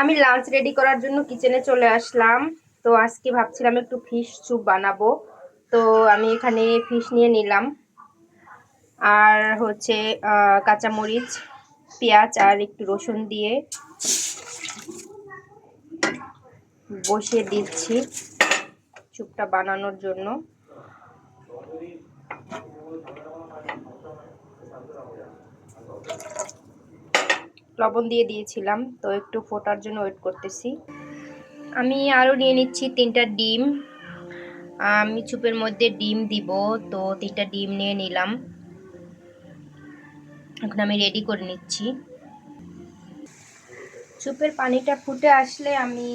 আমি lunch ready করার জন্য কিচেনে চলে আসলাম। তো আজকে ভাবছিলাম একটু ফিশ স্যুপ বানাবো। তো আমি এখানে ফিশ নিয়ে নিলাম। আর হচ্ছে কাঁচামরিচ, পেঁয়াজ আর একটু রসুন দিয়ে বসিয়ে দিচ্ছি স্যুপটা বানানোর জন্য। লবণ দিয়ে দিয়েছিলাম, তো একটু ফোটার জন্য ওয়েট করতেছি। আমি আরও নিয়ে নিচ্ছি তিনটা ডিম। আমি, চুপের মধ্যে ডিম দিব, তো তিনটা ডিম নিয়ে নিলাম। এখন আমি রেডি করে নিচ্ছি। চুপের পানিটা ফুটে আসলে আমি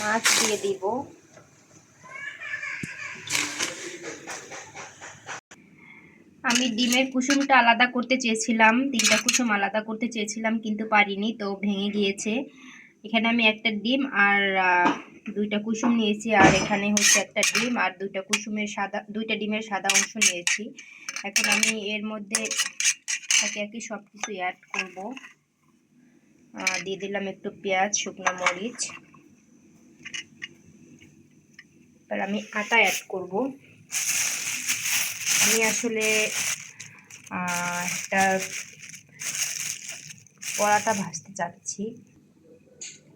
মাছ দিয়ে দিব। আমি ডিমের কুসুমটা আলাদা করতে চেয়েছিলাম, তিনটা কুসুম আলাদা করতে চেয়েছিলাম, কিন্তু পারিনি, তো ভেঙে গিয়েছে। এখানে আমি একটা ডিম আর দুইটা কুসুম নিয়েছি, আর এখানে হচ্ছে একটা ডিম আর দুইটা কুসুমের সাদা, দুইটা ডিমের সাদা অংশ নিয়েছি। এখন আমি এর মধ্যে একে একে সব কিছু অ্যাড করব দিয়ে দিলাম একটু পেঁয়াজ, শুকনো মরিচ। এবার আমি আটা অ্যাড করব। আমি আসলে একটা পরাটা ভাজতে চাচ্ছি।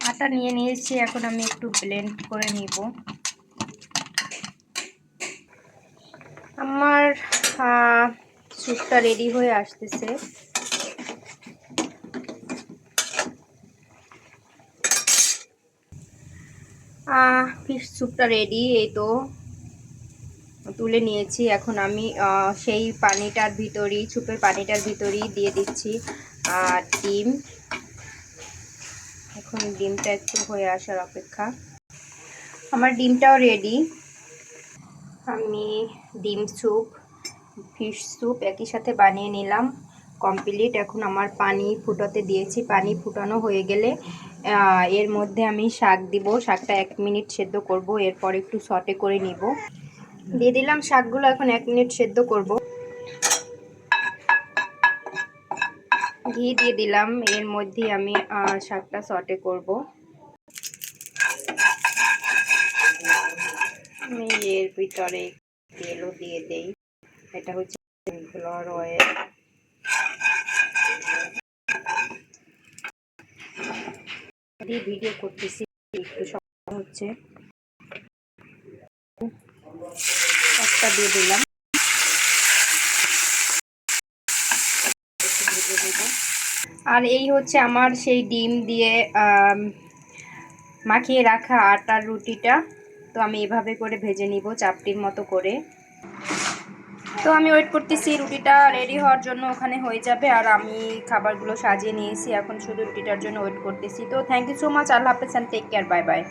আটা নিয়ে নিয়েছি, এখন আমি একটু ব্লেন্ড করে নিব। আমার স্যুপটা রেডি হয়ে আসতেছে। ফিশ স্যুপটা রেডি এই তো। তুলে নিয়েছি। এখন আমি সেই পানিটার ভিতরই সুপের পানিটার ভিতরই দিয়ে দিচ্ছি। আর ডিম। এখন ডিমটা একটু হয়ে আসার অপেক্ষা। আমার ডিমটাও রেডি। আমি ডিম স্যুপ, ফিশ স্যুপ একই সাথে বানিয়ে নিলাম। কমপ্লিট। এখন আমার পানি ফুটাতে দিয়েছি। পানি ফুটানো হয়ে গেলে এর মধ্যে আমি শাক দিব। শাকটা এক মিনিট সেদ্ধ করব। এরপর একটু সটে করে নিব। দিয়ে দিলাম শাকগুলো, এখন এক মিনিট সেদ্ধ করব। ঘি দিয়ে দিলাম, এর মধ্যে আমি শাকটা সটে করব। আমি এর ভিতরে তেলও দিয়ে দেই। এটা হচ্ছে অয়েল ভিডিও করতেছি, একটু সমস্যা হচ্ছে। একটা দিয়ে দিলাম। আর এই হচ্ছে আমার সেই ডিম দিয়ে মাখিয়ে রাখা আটার রুটিটা। তো আমি এভাবে করে ভেজে নিব চাপটির মতো করে। তো আমি ওয়েট করতেছি, রুটিটা রেডি হওয়ার জন্য ওখানে হয়ে যাবে। আর আমি খাবারগুলো সাজিয়ে নিয়েছি, এখন শুধু রুটিটার জন্য ওয়েট করতেছি। তো থ্যাংক ইউ সো মাচ আল্লাহ হাফেজ and take care bye bye